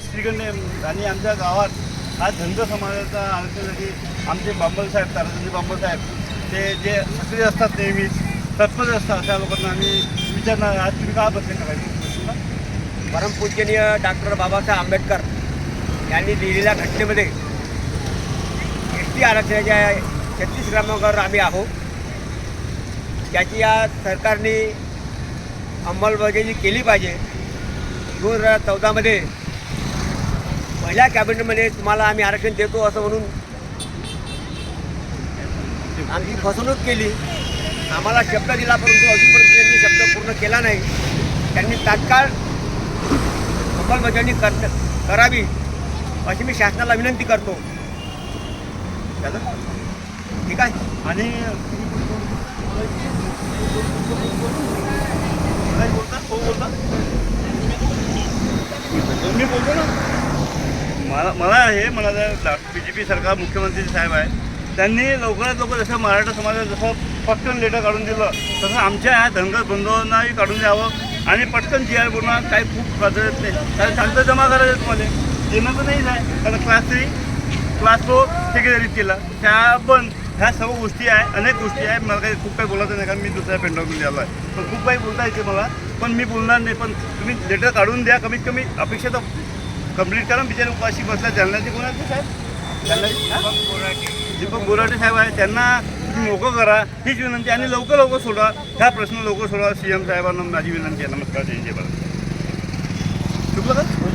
श्रीगंड आणि आमच्या गावात हा धनगर समाजाचा आरक्षणासाठी आमचे बांबल साहेब ताराचंदी बांबल साहेब ते जे सक्रिय असतात नेहमीच तत्पर असतात अशा लोकांना आम्ही विचारणार आज तुम्ही का बसले करायचे? परमपूजनीय डॉक्टर बाबासाहेब आंबेडकर यांनी लिहिलेल्या घटनेमध्ये एस टी आरक्षणाच्या छत्तीस क्रमांकावर आम्ही आहोत. त्याची या सरकारने अंमलबजावणी केली पाहिजे. दोन हजार चौदामध्ये पहिल्या कॅबिनेटमध्ये तुम्हाला आम्ही आरक्षण देतो असं म्हणून आमची फसवणूक केली. आम्हाला शब्द दिला परंतु अजूनपर्यंत त्यांनी शब्द पूर्ण केला नाही. त्यांनी तात्काळ अंमलबजावणी कर करावी अशी मी शासनाला विनंती करतो. ठीक आहे. आणि बोलता? हो बोलता. मी बोलतो ना. मला मला हे मला बी जे पी सरकार मुख्यमंत्री साहेब आहे त्यांनी लवकरात लवकर जसं मराठा समाजाला जसं पटकन लेटर काढून दिलं तसं आमच्या ह्या धनगर बंधूंनाही काढून द्यावं आणि पटकन जी आर बनवा काही खूप प्राधान्य नाही. कारण शांत जमा करायचं तुम्हाला. देणं तर नाहीच आहे. कारण क्लास थ्री क्लास फोर ठेकेदारीत केला. त्या पण ह्या सर्व गोष्टी आहे अनेक गोष्टी आहे. मला काही खूप काही बोलायचं नाही कारण मी दुसऱ्या पेंडॉमध्ये आलो आहे पण खूप काही बोलता येते मला. पण मी बोलणार नाही. पण तुम्ही लेटर काढून द्या. कमीत कमी अपेक्षा तर कंप्लीट करा. बिचारे उपाशी बसल्या जालन्याचे कोण आहेत? साहेब? हा? दीपक बोराटे. साहेब आहे त्यांना तुम्ही मोकं करा. हीच विनंती आणि लवकर लवकर सोडा ह्या प्रश्न लवकर सोडा सी एम साहेबांना माझी विनंती आहे. नमस्कार. जय जय भारत. का?